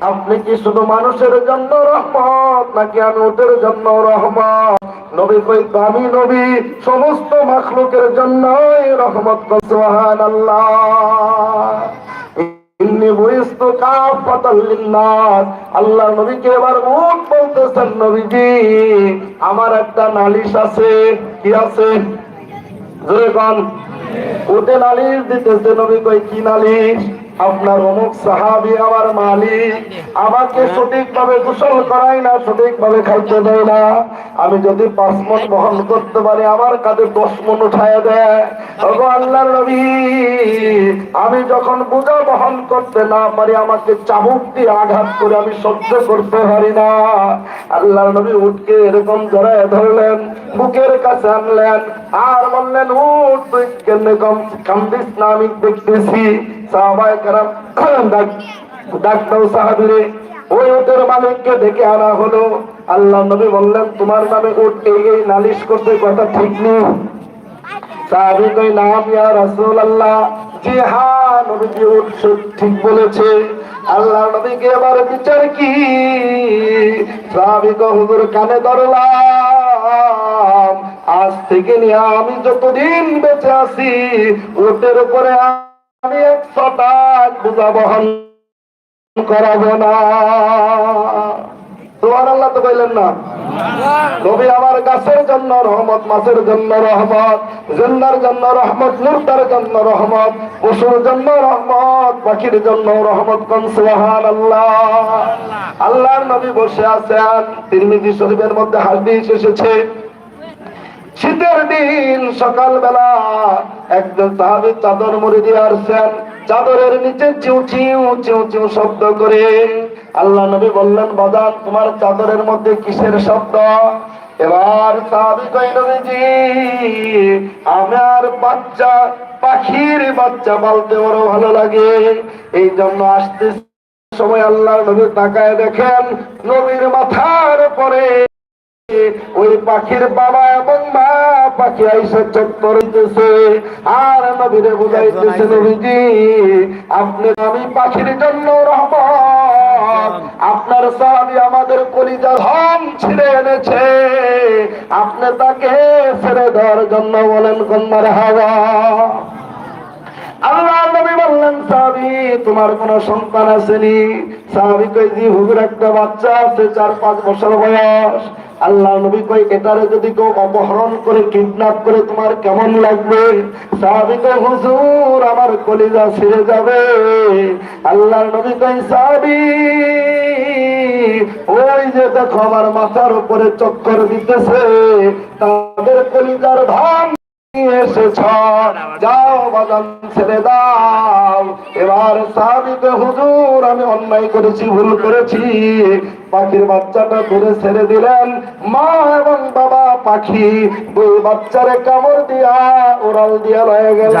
আপনি কি শুধু মানুষের জন্য রহমত নাকি আমি ওদের জন্য রহমত? নবী কই, আমি নবী, সমস্ত মাখলুকের জন্যই রহমত আল্লাহ নবীকে এবার মুখ বলতেছেন, নবীজি, আমার একটা নালিশ আছে, কি আছে? জোরে কোন। ওতে নালিশ দিতেছে নবী কই কি নালিশ আপনার অমুক সাহাবি আমার মালিক। আমাকে সঠিকভাবে গোসল করাই না, সঠিকভাবে খাইতে দেয় না। আমি যদি পাঁচ মন বহন করতে পারি, আমার কাঁধে দশ মন উঠায় দেয়। নবী, আমি যখন বোঝা বহন করতে না পারি, আমাকে চাবুক দিয়ে আঘাত করে আমি সহ্য করতে পারি না। আল্লাহর নবী উঠকে এরকম জড়ায় ধরলেন, বুকের কাছে আনলেন, আর বললেন, উঠ, তুই কেন কম, কান্দিস না, আমি দেখতেছি। কেরাম ডাক ডাক্তার সাহাবিরে। ওই মালিককে ডেকে আনা হলো। আল্লাহ নবী বললেন, তোমার নামে উঠ এই নালিশ করতে কথা ঠিক নেই। সাহাবী কই নাম ইয়া রাসূলুল্লাহ জি ঠিক বলেছে। আল্লাহ নবীকে এবার বিচার কি? সাহাবী হুজুর কানে ধরলাম। আজ থেকে নিয়ে আমি যতদিন বেঁচে আছি ওটের উপরে আমি করাবো না। তোমার আল্লাহ তো বললেন না? নবী আমার গাছের জন্য রহমত, মাছের জন্য রহমত জন্য রহমত জন্য রহমত, পশুর জন্য রহমত, পাখির জন্য রহমত কোন সুহান আল্লাহ আল্লাহর নবী বসে আছেন, তিরমিজি শরীফের মধ্যে হাদিস এসেছে। শীতের দিন সকালবেলা একজন সাহাবি চাদর মুড়ি দিয়ে আসছেন। চাদরের নিচে চিউ চিউ চিউ চিউ শব্দ করে। আল্লাহ নবী বললেন বাদান তোমার চাদরের মধ্যে কিসের শব্দ? এবার সাহাবি কই নবীজি আমার বাচ্চা, পাখির বাচ্চা বলতে বড় ভালো লাগে। এই জন্য আসতে সময় আল্লাহ নবী তাকায় দেখেন, নবীর মাথার পরে ওই পাখির বাবা এবং মা পাখি আইসে চত্বর দিতেছে। আর নবীরে বুঝাইতেছে নবীজি আপনি আমি পাখির জন্য রহমত। আপনার সাহাবি আমাদের কলিজা ধন ছিঁড়ে এনেছে। আপনি তাকে ছেড়ে দেওয়ার জন্য বলেন কন্যার হাওয়া। সাহাবি তোমার কোন সন্তান আসেনি। সাহাবি কই জি হুজুর, একটা বাচ্চা আছে, চার, পাঁচ বছর বয়স। আল্লাহ নবী কই এটারে যদি কেউ অপহরণ করে, কিডন্যাপ করে, তোমার কেমন লাগবে? সাহাবি কই হুজুর, আমার কলিজা ছিঁড়ে যাবে। আল্লাহ নবী কই সাহাবি ওই যে দেখো, আমার মাথার উপরে চক্কর দিতেছে। তাদের কলিজার ধান এসেছ যাও বাদাম ছেড়ে দাও এবার সাবিতে হুজুর আমি অন্যায় করেছি ভুল করেছি পাখির বাচ্চাটা দূরে ছেড়ে দিলেন মা এবং বাবা পাখি দুই বাচ্চারে কামড় দিয়া ওরাল দিয়া রয়ে গেল